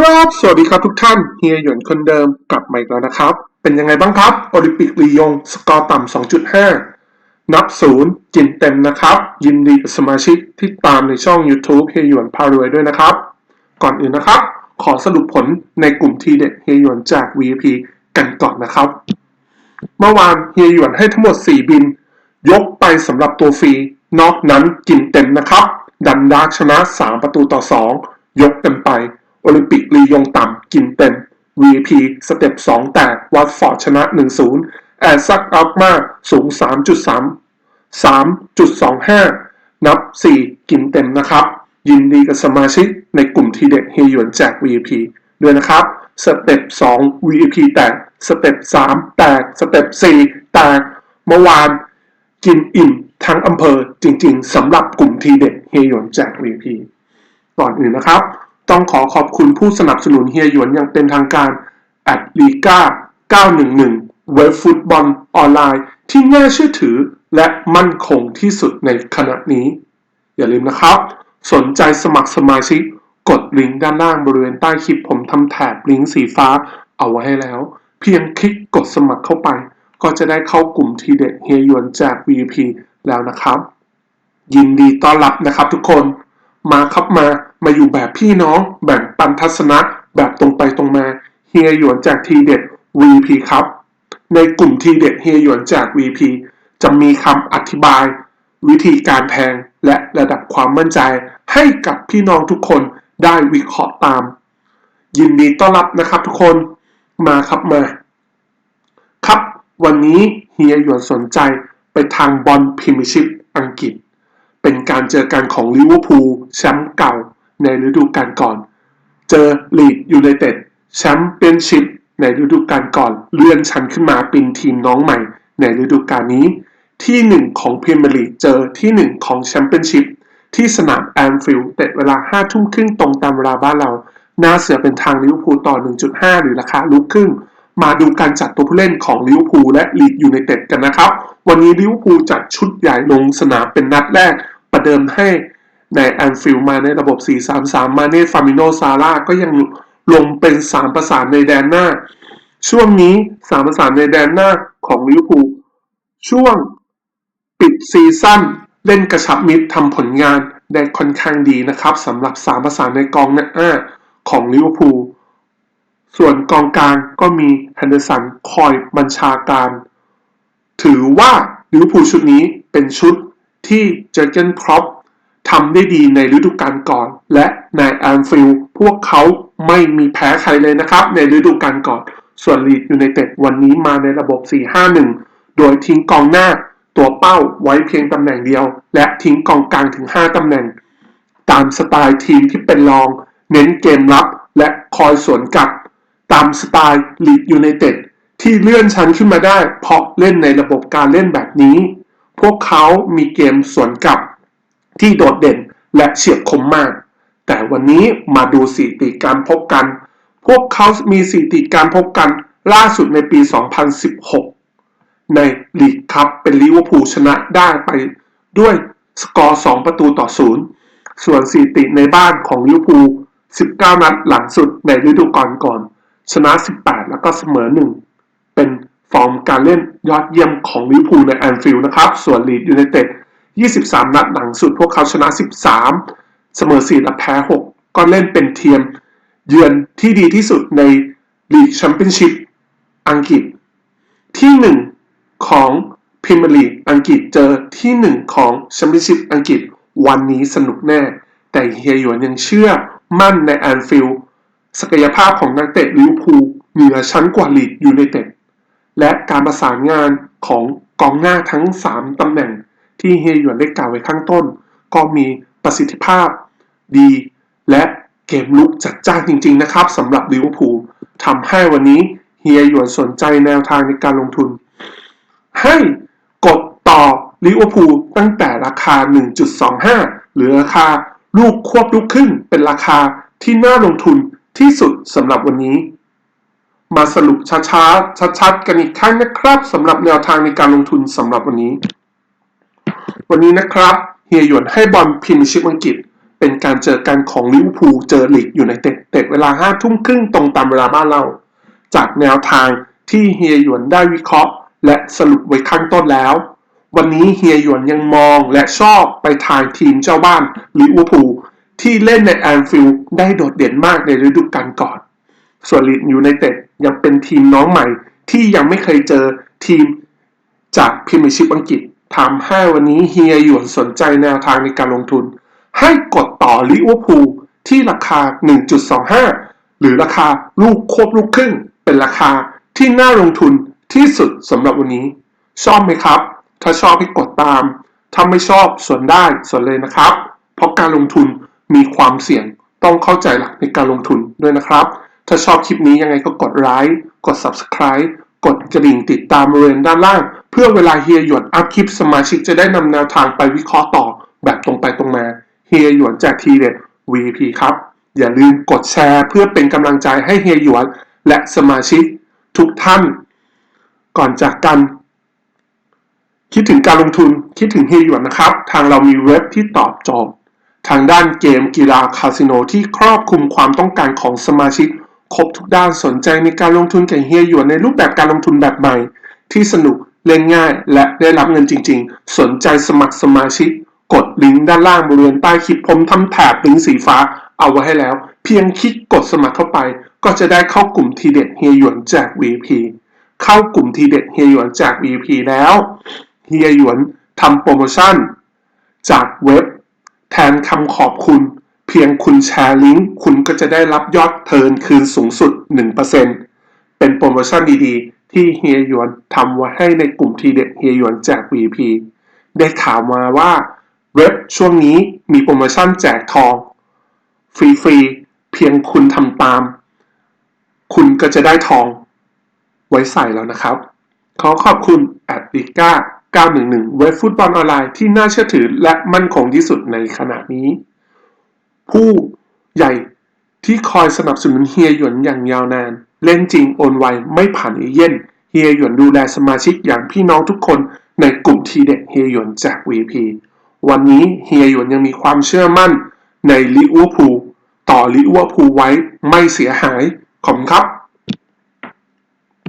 ครับ สวัสดีครับทุกท่าน เฮียหยวนคนเดิมกลับมาอีกแล้วนะครับ เป็นยังไงบ้างครับ โอลิมปิกลียง สกอร์ต่ำ 2.5 นับศูนย์จินเต็มนะครับ ยินดีกับสมาชิกที่ตามในช่อง YouTube เฮียหยวนพารวยด้วยนะครับ ก่อนอื่นนะครับ ขอสรุปผลในกลุ่มทีเด็ดเฮียหยวนจาก VIP กันก่อนนะครับ เมื่อวานเฮียหยวนให้ทั้งหมด 4 บิน ยกไปสำหรับตัวฟรี นอกนั้นกินเต็มนะครับ ดันดาร์กชนะ 3 ประตูต่อ 2 ยกเต็มไป โอลิมปิกลียงต่ำกินเต็ม VP สเต็ป2แตกวัตฟอร์ดชนะ 1-0 แอดซักอัพมาสูง 3.3 3.25 นับ 4 กินเต็มนะครับ ยินดีกับสมาชิกในกลุ่มทีเด็ดเฮยหยวนแจก VP ด้วยนะครับ สเต็ป2 VP แตก สเต็ป3แตก สเต็ป4แตก เมื่อวานกินอิ่มทั้งอำเภอจริงๆสำหรับกลุ่มทีเด็ดเฮยหยวนแจก VP ก่อนอื่นนะครับ ต้องขอขอบคุณผู้สนับสนุนเฮียหยวนอย่างเป็นทางการแอดลีกา911 เว็บฟุตบอลออนไลน์ ที่น่าเชื่อถือและมั่นคงที่สุดในขณะนี้ อย่าลืมนะครับ สนใจสมัครสมาชิก กดลิงก์ด้านล่างบริเวณใต้คลิปผมทำแถบลิงก์สีฟ้าเอาไว้ให้แล้ว เพียงคลิกกดสมัครเข้าไป ก็จะได้เข้ากลุ่มทีเด็ดเฮียหยวนจาก VIP แล้วนะครับ ยินดีต้อนรับนะครับทุกคน มาครับมา มาอยู่แบบพี่น้องแบ่งปันทัศนะ แบบตรงไปตรงมา เฮียหยวนจากทีเด็ด VP ครับ ในกลุ่มทีเด็ดเฮียหยวนจาก VP จะมีคำอธิบาย วิธีการแทงและระดับความมั่นใจ ให้กับพี่น้องทุกคนได้วิเคราะห์ตาม ยินดีต้อนรับนะครับทุกคนมาครับมา ครับ วันนี้เฮียหยวนสนใจไปทางบอลพรีเมียร์ชิพอังกฤษ เป็นการเจอกันของลิเวอร์พูลแชมป์เก่าในฤดูกาลก่อน เจอลีดยูไนเต็ดแชมป์เปี้ยนชิพในฤดูกาลก่อน เลื่อนชั้นขึ้นมาเป็นทีมน้องใหม่ในฤดูกาลนี้ ที่หนึ่งของพรีเมียร์ลีกเจอที่หนึ่งของแชมเปี้ยนชิพที่สนามแอนฟิลด์เตะเวลา5ทุ่มครึ่งตรงตามเวลาบ้านเรา น่าเสือเป็นทางลิเวอร์พูลต่อ 1.5 หรือราคาลุกครึ่ง มาดูการจัดตัวผู้เล่นของลิเวอร์พูลและลีดยูไนเต็ดกันนะครับ วันนี้ลิเวอร์พูลจัดชุดใหญ่ลงสนามเป็นนัดแรก ประเดิมให้ในแอนฟิลมาในระบบ 4-3-3 มาเน่ฟามิโนซาร่าก็ยังลงเป็น 3 ประสานในแดนหน้า ช่วงนี้ 3 ประสานในแดนหน้าของลิเวอร์พูลช่วงปิดซีซั่นเล่นกระชับมิตรทำผลงานได้ค่อนข้างดีนะครับสำหรับ 3 ประสานในกองหน้าของลิเวอร์พูลส่วนกองกลางก็มีแฮนเดอร์สันคอยบัญชาการ ถือว่าลิเวอร์พูลชุดนี้เป็นชุด ที่เจอร์เกนครอปทำได้ดีในฤดูกาลก่อน และในแอนฟิลด์พวกเขาไม่มีแพ้ใครเลยนะครับ ในฤดูกาลก่อน ส่วนลีดยูไนเต็ดวันนี้มาในระบบ 4-5-1 โดยทิ้งกองหน้าตัวเป้าไว้เพียงตำแหน่งเดียว และทิ้งกองกลางถึง 5 ตำแหน่ง ตามสไตล์ทีมที่เป็นรอง เน้นเกมรับและคอยสวนกลับ ตามสไตล์ลีดยูไนเต็ดที่เลื่อนชั้นขึ้นมาได้ เพราะเล่นในระบบการเล่นแบบนี้ พวกเขามีเกมสวนกลับที่โดดเด่นและเฉียบคมมาก แต่วันนี้มาดูสถิติการพบกัน พวกเขามีสถิติการพบกันล่าสุดในปี 2016 ในลีกคัพเป็นลิเวอร์พูลชนะได้ไปด้วยสกอร์ 2 ประตูต่อ 0 ส่วนสถิติในบ้านของลิเวอร์พูล 19 นัดหลังสุดในฤดูกาลก่อน ชนะ 18 แล้วก็เสมอ 1 เป็น ฟอร์มการเล่นยอดเยี่ยมของลิเวอร์พูลในแอนฟิลด์นะครับ ส่วนลีดยูไนเต็ด 23 นัดหลังสุดพวกเขาชนะ 13 เสมอ 4 และแพ้ 6 ก็เล่นเป็นเทียม เยือนที่ดีที่สุดในลีกแชมเปี้ยนชิพอังกฤษ ที่ 1 ของพรีเมียร์ลีกอังกฤษเจอที่ 1 ของแชมเปี้ยนชิพอังกฤษวันนี้สนุกแน่ แต่เฮียหยวนยังเชื่อมั่นในแอนฟิลด์ศักยภาพของนักเตะลิเวอร์พูลเหนือชั้นกว่าลีดยูไนเต็ด และการประสานงานของกองหน้าทั้ง 3ตำแหน่งที่เฮียหยวนได้กล่าวไว้ข้างต้น ก็มีประสิทธิภาพดี และเกมลุกจัดจ้านจริง ๆ นะครับสำหรับลิเวอร์พูลทำให้วันนี้เฮียหยวนสนใจแนวทางในการลงทุน ให้กดต่อลิเวอร์พูลตั้งแต่ราคา 1.25 หรือราคาลูกควบลูกครึ่งเป็นราคาที่น่าลงทุนที่สุดสำหรับวันนี้ มาสรุปช้าๆ ชัดๆ กันอีกครั้งนะครับสำหรับแนวทางในการลงทุนสำหรับวันนี้ วันนี้นะครับเฮียหยวนให้บอลพรีเมียร์ชิพอังกฤษ เป็นการเจอกันของลิเวอร์พูลเจอลีดอยู่ในเต็ดเตะเวลาห้าทุ่มครึ่งตรงตามเวลาบ้านเรา จากแนวทางที่เฮียหยวนได้วิเคราะห์ และสรุปไว้ข้างต้นแล้ว วันนี้เฮียหยวนยังมองและชอบไปทางทีมเจ้าบ้านลิเวอร์พูลที่เล่นในแอนฟิลด์ได้โดดเด่นมากในฤดูกาลก่อน ส่วนลีดยูไนเต็ดยังเป็นทีมน้องใหม่ ที่ยังไม่เคยเจอทีมจากพรีเมียร์ชิพอังกฤษทำให้วันนี้เฮียหยวนสนใจแนวทางในการลงทุน ให้กดต่อลิเวอร์พูลที่ราคา 1.25 หรือราคาลูกควบลูกครึ่ง เป็นราคาที่น่าลงทุนที่สุดสำหรับวันนี้ ชอบไหมครับ ถ้าชอบให้กดตาม ถ้าไม่ชอบส่วนได้ส่วนเลยนะครับ เพราะการลงทุนมีความเสี่ยงต้องเข้าใจหลักในการลงทุนด้วยนะครับ ถ้าชอบคลิปนี้ยังไงก็กดไลค์กด subscribe กดกระดิ่งติดตามบริเวณด้านล่าง เพื่อเวลาเฮียหยวนอัพคลิปสมาชิกจะได้นำแนวทางไปวิเคราะห์ต่อ แบบตรงไปตรงมาเฮียหยวนแจกทีเด็ด VP ครับ อย่าลืมกดแชร์เพื่อเป็นกำลังใจให้เฮียหยวนและสมาชิกทุกท่าน ก่อนจากกัน คิดถึงการลงทุนคิดถึงเฮียหยวนนะครับ ทางเรามีเว็บที่ตอบโจทย์ทางด้านเกมกีฬาคาสิโนที่ครอบคลุมความต้องการของสมาชิก ครบทุกด้านสนใจในการลงทุนกับเฮียหยวนในรูปแบบการลงทุนแบบใหม่ ที่สนุกเล่นง่าย และได้รับเงินจริง ๆ สนใจสมัครสมาชิก กดลิงก์ด้านล่างบริเวณใต้คลิปผมทำแถบลิงก์สีฟ้าเอาไว้ให้แล้ว เพียงคลิกกดสมัครเข้าไป ก็จะได้เข้ากลุ่มทีเด็ดเฮียหยวนแจก VP เข้ากลุ่มทีเด็ดเฮียหยวนแจก VP แล้วเฮียหยวนทำโปรโมชั่น จากเว็บ แทนคำขอบคุณ พียงคุณแชร์ลิงก์คุณก็จะได้รับยอดเทิร์นคืนสูงสุด 1%เป็นโปรโมชั่นดีๆ ที่เฮียหยวนทำไว้ให้ในกลุ่มทีเด็ดเฮียหยวนแจก VP ได้ข่าวมาว่าเว็บช่วงนี้มีโปรโมชั่นแจกทอง ฟรีๆ เพียงคุณทำตาม คุณก็จะได้ทอง ไว้ใส่แล้วนะครับ ขอขอบคุณแอดดิก้า911 เว็บฟุตบอลออนไลน์ที่น่าเชื่อถือและมั่นคงที่สุดในขณะนี้ ผู้ใหญ่ที่คอยสนับสนุนเฮียหยวนอย่างยาวนาน เล่นจริงโอนไวไม่ผ่านเอเย่นเฮียหยวนดูแลสมาชิกอย่างพี่น้องทุกคนในกลุ่มทีเด็ดเฮียหยวนจาก VP วันนี้เฮียหยวนยังมีความเชื่อมั่นในลิเวอร์พูลต่อลิเวอร์พูลไว้ไม่เสียหายขอบคุณครับ